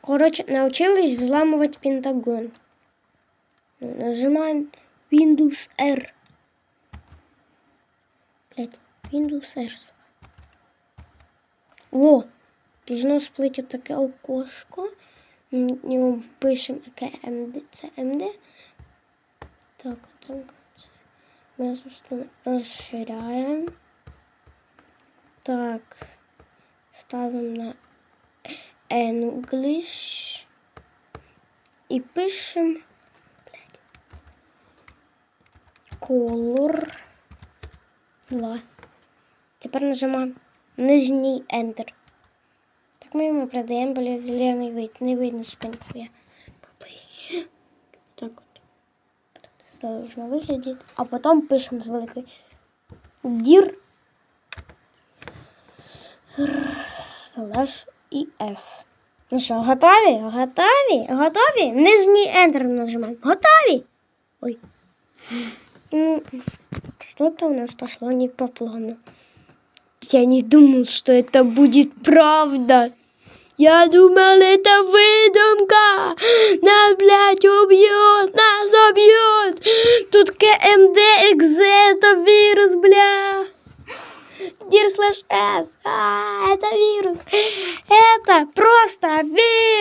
Короче, научились взламывать Пентагон. Нажимаем Windows R. Блять, Windows R. Во! Должно всплити таке окошко. М, В ньому пишемо яке МД. Так, так. Ми собственно, розширяємо. Так. Ставимо на English. І пишемо. блядь, Color 2. Тепер нажимаємо нижній Enter. Так ми йому продаємо, бля, зелений вид. Не видно, сука, ніхуя. Так от. Так це должно виглядіти. А потім пишемо з великої дір слеш і F. Ну що, готові? Готові? Готові? Нижній Enter нажимаємо. Готові? Ой. Ну, Что-то у нас пошло не по плану. Я не думал, что это будет правда. Я думал, это выдумка. Нас, блядь, убьет, нас убьет. Тут КМД, ЭКЗ, это вирус, бля. Дир слэш С. А, это вирус. Это просто вирус. А!